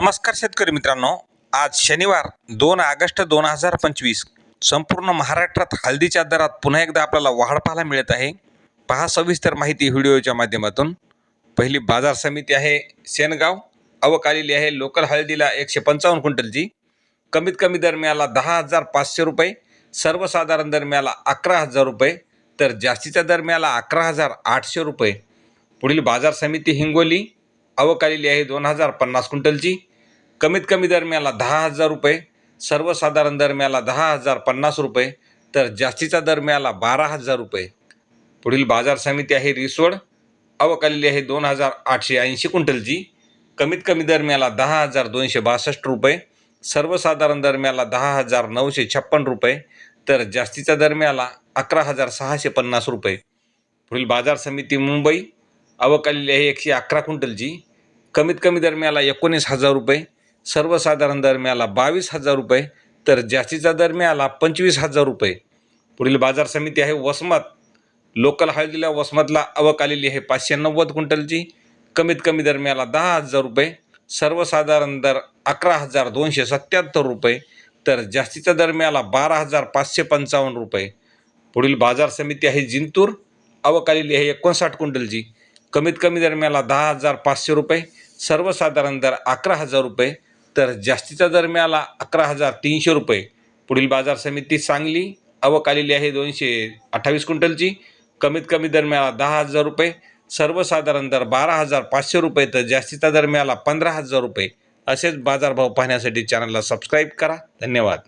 नमस्कार शेतकरी मित्रांनो. आज शनिवार दोन ऑगस्ट दोन हजार पंचवीस. संपूर्ण महाराष्ट्रात हळदीच्या दरात पुन्हा एकदा आपल्याला वाढ पाहायला मिळत आहे. पहा सविस्तर माहिती व्हिडिओच्या माध्यमातून. पहिली बाजार समिती आहे सेनगाव. आवक आलेली आहे लोकल हळदीला एकशे पंचावन्न क्विंटलची. कमीत कमी दर मिळाला दहा हजार पाचशे रुपये. सर्वसाधारण दर मिळाला अकरा हजार रुपये. तर जास्तीचा दर मिळाला अकरा हजार आठशे रुपये. पुढील बाजार समिती हिंगोली. आवक आलेली आहे दोन हजार पन्नास क्विंटलची. कमीत कमी दर मिळाला दहा हजार रुपये सर्वसाधारण दर मिळाला दहा हजार पन्नास रुपये तर जास्तीचा दर मिळाला बारा हजार रुपये. पुढील बाजार समिती आहे रिसोड अवकालेली आहे दोन हजार आठशे ऐंशी क्विंटलची. कमीत कमी दर मिळाला दहा हजार दोनशे बासष्ट रुपये सर्वसाधारण दर मिळाला दहा हजार नऊशे छप्पन रुपये तर जास्तीचा दर मिळाला अकरा हजार सहाशे पन्नास रुपये. पुढील बाजार समिती मुंबई अवकालेली आहे एकशे अकरा क्विंटलची. कमीत कमी दर मिळाला एकोणीस हजार रुपये सर्वसाधारण दर मिळाला बावीस हजार रुपये तर जास्तीचा दर मिळाला पंचवीस हजार रुपये. पुढील बाजार समिती आहे वसमत. लोकल हळदीला वसमतला आवक आलेली आहे पाचशे नव्वद क्विंटलची. कमीत कमी दर मिळाला दहा हजार रुपये. सर्वसाधारण दर अकरा हजार दोनशे सत्याहत्तर रुपये. तर जास्तीचा दर मिळाला बारा हजार पाचशे पंचावन्न रुपये. पुढील बाजार समिती आहे जिंतूर. आवक आलेली आहे एकोणसाठ क्विंटलची. कमीत कमी दर मिळाला दहा हजार पाचशे रुपये. सर्वसाधारण दर अकरा हजार रुपये. तर जास्तीचा दर मिळाला अकरा हजार तीनशे रुपये. पुढील बाजार समिती सांगली आवक आलेली आहे दोनशे अठ्ठावीस क्विंटलची. कमीत कमी दर मिळाला दहा हजार रुपये. सर्वसाधारण दर बारा हजार पाचशे रुपये तर जास्तीचा दर मिळाला पंधरा हजार रुपये. असेच बाजारभाव पाहण्यासाठी चॅनलला सबस्क्राईब करा. धन्यवाद.